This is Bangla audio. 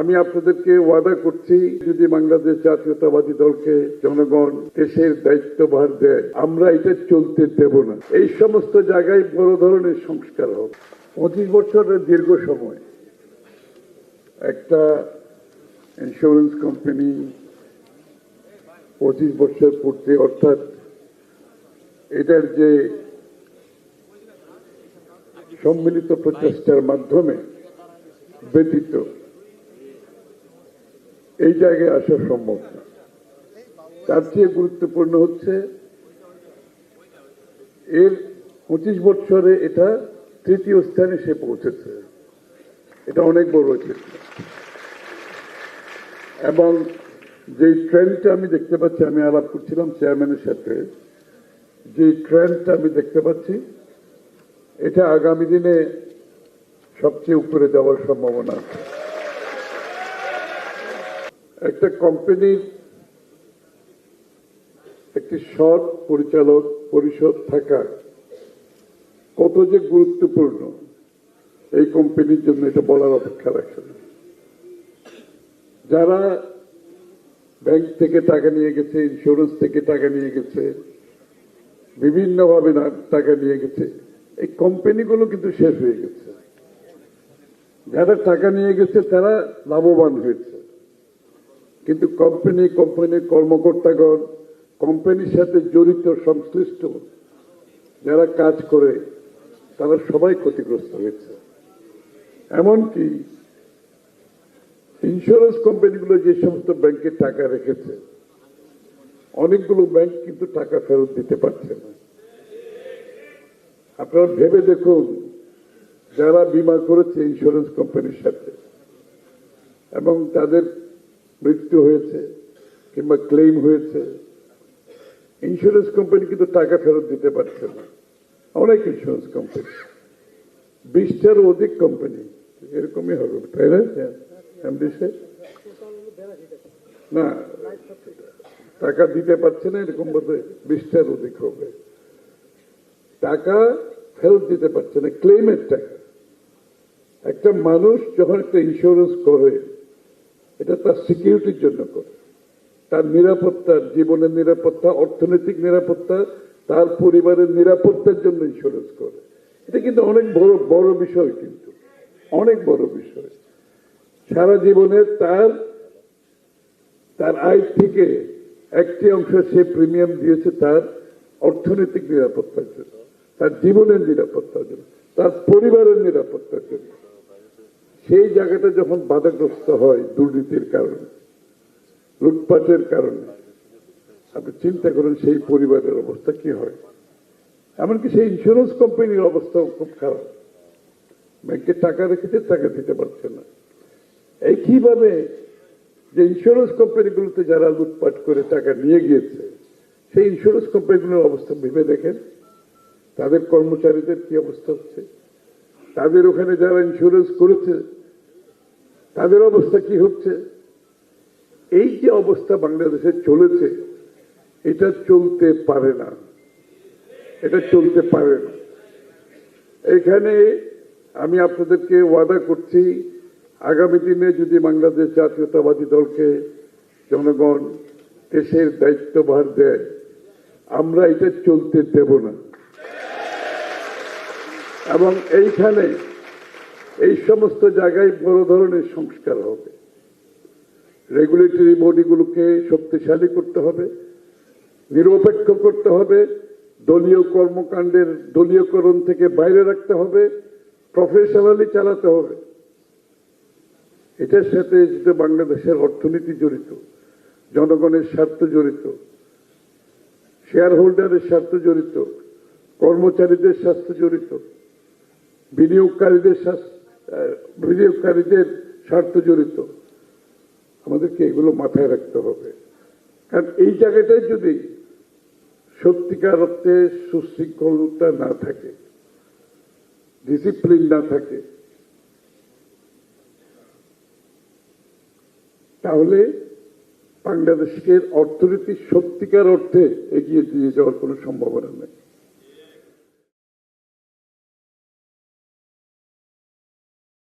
আমি আপনাদেরকে ওয়াদা করছি, যদি বাংলাদেশ জাতীয়তাবাদী দলকে জনগণ দেশের দায়িত্বভার দেয়, আমরা এটা চলতে দেব না। এই সমস্ত জায়গায় বড় ধরনের সংস্কার হবে পঁচিশ বছরের দীর্ঘ সময় একটা ইন্স্যুরেন্স কোম্পানি পঁচিশ বছর পূর্তি অর্থাৎ এটার যে সম্মিলিত প্রচেষ্টার মাধ্যমে ব্যতীত এই জায়গায় আসা সম্ভব না। তার চেয়ে গুরুত্বপূর্ণ হচ্ছে, এর পঁচিশ বছরে এটা তৃতীয় স্থানে সে পৌঁছেছে। এটা অনেক বড় চিত্র এবং যে ট্রেন্ডটা আমি দেখতে পাচ্ছি, আমি আলাপ করছিলাম চেয়ারম্যানের সাথে যে ট্রেন্ডটা আমি দেখতে পাচ্ছি, এটা আগামী দিনে সবচেয়ে উপরে যাওয়ার সম্ভাবনা আছে। একটা কোম্পানির একটি সৎ পরিচালক পরিষদ থাকা কত যে গুরুত্বপূর্ণ, এই কোম্পানির জন্য এটা বলার অপেক্ষা রাখছে না। যারা ব্যাংক থেকে টাকা নিয়ে গেছে ইন্স্যুরেন্স থেকে টাকা নিয়ে গেছে, বিভিন্নভাবে টাকা নিয়ে গেছে, এই কোম্পানিগুলো কিন্তু শেষ হয়ে গেছে। যারা টাকা নিয়ে গেছে, তারা লাভবান হয়েছে। কিন্তু কোম্পানি কোম্পানির কর্মকর্তাগণ কোম্পানির সাথে জড়িত সংশ্লিষ্ট যারা কাজ করে, তারা সবাই ক্ষতিগ্রস্ত হয়েছে। এমনকি ইন্স্যুরেন্স কোম্পানিগুলো যে সমস্ত ব্যাংকে টাকা রেখেছে, অনেকগুলো ব্যাংক কিন্তু টাকা ফেরত দিতে পারছে না। আপনারা ভেবে দেখুন, যারা বিমা করেছে ইন্স্যুরেন্স কোম্পানির সাথে, এবং তাদের মৃত্যু হয়েছে কিংবা ক্লেম হয়েছে ইন্স্যুরেন্স কোম্পানি কিন্তু টাকা ফেরত দিতে পারছে না। অনেক ইন্স্যুরেন্স কোম্পানি বিশটারও অধিক কোম্পানি এরকমই হবে, তাই না? না, টাকা দিতে পারছে না, এরকম বোধ বিশটার অধিক হবে। টাকা ফেরত দিতে পারছে না ক্লেমের টাকা। একটা মানুষ যখন একটা ইন্স্যুরেন্স করে এটা তার সিকিউরিটির জন্য করে। তার নিরাপত্তার জীবনের নিরাপত্তা, অর্থনৈতিক নিরাপত্তা, তার পরিবারের নিরাপত্তার জন্য ইন্স্যুরেন্স করে। এটা কিন্তু অনেক বড় বড় বিষয় কিন্তু। অনেক বড় বিষয়। সারা জীবনে তার তার আয় থেকে একটি অংশ সে প্রিমিয়াম দিয়েছে তার অর্থনৈতিক নিরাপত্তার জন্য, তার জীবনের নিরাপত্তার জন্য, তার পরিবারের নিরাপত্তার জন্য। সেই জায়গাটা যখন বাধাগ্রস্ত হয় দুর্নীতির কারণে, লুটপাটের কারণে, আপনি চিন্তা করেন সেই পরিবারের অবস্থা কি হয়? এমনকি সেই ইন্স্যুরেন্স কোম্পানির অবস্থাও খুব খারাপ। ব্যাংকে টাকা রেখেছে, টাকা দিতে পারছে না। একইভাবে যে ইন্স্যুরেন্স কোম্পানিগুলোতে যারা লুটপাট করে টাকা নিয়ে গিয়েছে, সেই ইন্স্যুরেন্স কোম্পানিগুলোর অবস্থা ভেবে দেখেন? তাদের কর্মচারীদের কি অবস্থা হচ্ছে? তাদের ওখানে যারা ইন্স্যুরেন্স করেছে তাদের অবস্থা কি হচ্ছে? এই যে অবস্থা বাংলাদেশে চলেছে, এটা চলতে পারে না। এটা চলতে পারে না। এখানে আমি আপনাদেরকে ওয়াদা করছি, আগামী দিনে যদি বাংলাদেশ জাতীয়তাবাদী দলকে জনগণ দেশের দায়িত্বভার দেয়, আমরা এটা চলতে দেব না। এবং এইখানে এই সমস্ত জায়গায় বড় ধরনের সংস্কার হবে। রেগুলেটরি বডিগুলোকে শক্তিশালী করতে হবে নিরপেক্ষ করতে হবে দলীয় কর্মকাণ্ডের দলীয়করণ থেকে বাইরে রাখতে হবে প্রফেশনালি চালাতে হবে। এটার সাথে যেটা বাংলাদেশের অর্থনীতি জড়িত জনগণের স্বার্থ জড়িত শেয়ার হোল্ডারের স্বার্থ জড়িত কর্মচারীদের স্বার্থ জড়িত বিনিয়োগকারীদের আহ, বিনিয়োগকারীদের স্বার্থ জড়িত। আমাদেরকে এগুলো মাথায় রাখতে হবে। কারণ এই জায়গাটায় যদি সত্যিকার অর্থে সুশৃঙ্খলতা না থাকে ডিসিপ্লিন না থাকে, তাহলে বাংলাদেশের অর্থনীতি সত্যিকার অর্থে এগিয়ে দিয়ে যাওয়ার কোনো সম্ভাবনা নেই।